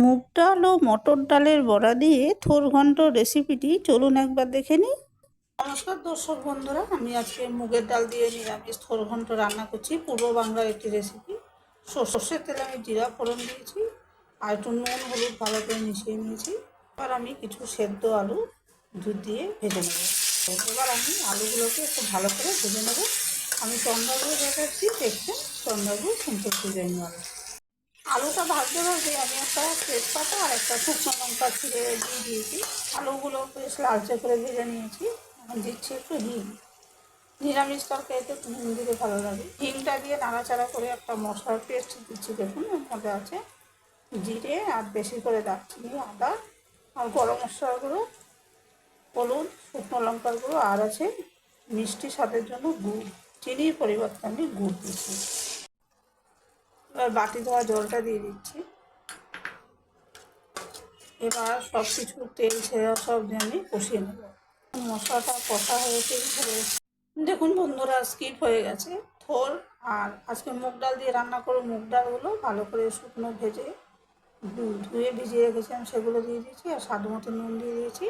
মুগ ডাল ও মটর ডালের বড়া দিয়ে থোর ঘন্ট রেসিপিটি চলুন একবার দেখে নিই। নমস্কার দর্শক বন্ধুরা, আমি আজকে মুগের ডাল দিয়ে নিরামিষ থোর ঘন্ট রান্না করছি। পূর্ব বাংলার একটি রেসিপি সর্ষের তেলে আমি জিরা ফোড়ন দিয়েছি, আর একটু নুন, হলুদ ভালো করে মিশিয়ে নিয়েছি। এবার আমি কিছু সেদ্ধ আলু দুধ দিয়ে ভেজে নেব। এবার আমি আলুগুলোকে একটু ভালো করে ভেজে নেব। আমি চন্দ্রাগুলো দেখাচ্ছি, দেখছেন? চন্দ্রাগুলো সুন্দর ডিজাইন হবে আলুটা ভাজতে ভাজতে আমি একটা তেজপাতা আর একটা শুকনো লঙ্কা ছিঁড়ে দিয়ে দিয়েছি। আলুগুলো বেশ লালচে করে ভেজে নিয়েছি। এখন দিচ্ছি একটু হিম নিরামিষ তরকারিতে হিং দিতে ভালো লাগে। হিংটা দিয়ে নাড়াচাড়া করে একটা মশলার পেস্ট দিচ্ছি, দেখুন মধ্যে আছে জিরে আর বেশি করে দারচিনি, আদা আর গরম মশলা গুঁড়ো হলুদ, শুকনো লঙ্কার গুঁড়ো, আর আছে মিষ্টি স্বাদের জন্য গুড়, চিনির পরিবর্তে আমি গুড় দিচ্ছি। এবার বাটি ধোয়া জলটা দিয়ে দিচ্ছি। এবার সব কিছু তেল, ছেড়ে সব আমি কষিয়ে নেব। মশলাটা কষা হয়েছে দেখুন বন্ধুরা স্কিপ হয়ে গেছে। থোর আর আজকে মুগ ডাল দিয়ে রান্না করে মুগ ডালগুলো ভালো করে শুকনো ভেজে ধুয়ে ভিজিয়ে রেখেছিলাম, সেগুলো দিয়ে দিয়েছি আর স্বাদ মতো নুন দিয়ে দিয়েছি।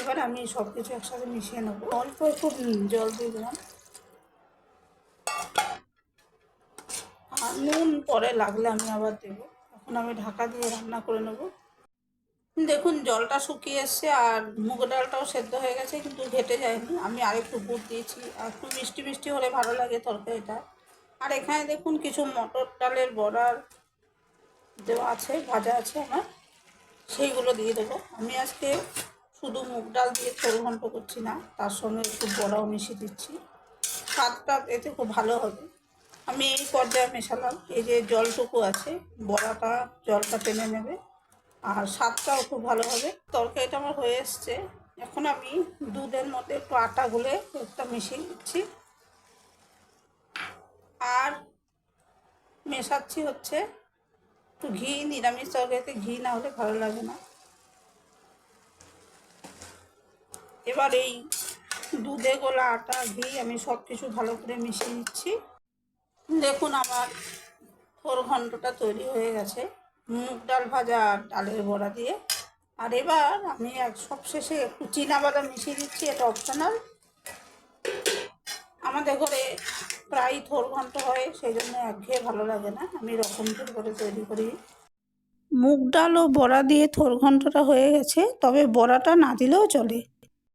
এবার আমি সব কিছু একসাথে মিশিয়ে নেব। অল্প একটু জল দিয়ে দিলাম আর নুন পরে লাগলে আমি আবার দেবো। এখন আমি ঢাকা দিয়ে রান্না করে নেব। দেখুন, জলটা শুকিয়ে এসছে আর মুগ ডালটাও সেদ্ধ হয়ে গেছে, কিন্তু ঘেটে যায়নি। আমি আরেকটু গুড় দিয়েছি। আর একটু মিষ্টি মিষ্টি হলে ভালো লাগে তরকারিটা। আর এখানে দেখুন, কিছু মটর ডালের বড়ার দেওয়া আছে, ভাজা আছে আমার। সেইগুলো দিয়ে দেবো। আমি আজকে শুধু মুগ ডাল দিয়ে থোর ঘন্ট করছি না, তার সঙ্গে একটু বড়াও মিশিয়ে দিচ্ছি। স্বাদটা এতে খুব ভালো হবে। আমি এই পর্যায়ে মেশালাম। এই যে জলটুকু আছে, বড়াটা, জলটা টেনে নেবে। আর স্বাদটাও খুব ভালো হবে। তরকারিটা আমার হয়ে এসছে। এখন আমি দুধের মধ্যে একটু আটা গুলে একটা মিশিয়ে দিচ্ছি আর মেশাচ্ছি হচ্ছে একটু ঘি, নিরামিষ তরকারিতে ঘি না হলে ভালো লাগে না। এবার এই দুধে গোলা আটা, ঘি আমি সব কিছু ভালো করে মিশিয়ে নিচ্ছি। দেখুন আমার ফোর ঘন্টটা তৈরি হয়ে গেছে। মুগ ডাল ভাজা আর ডালের বড়া দিয়ে। আর এবার আমি এক সব শেষে একটু বাদাম মিশিয়ে দিচ্ছি, এটা অপশনাল আমাদের ঘরে প্রায় থোর ঘন্ট হয়, সেই জন্য একঘেয়ে ভালো লাগে না। আমি রকম করে তৈরি করি। মুগ ডাল ও বড়া দিয়ে থোর ঘন্টটা হয়ে গেছে, তবে বড়াটা না দিলেও চলে।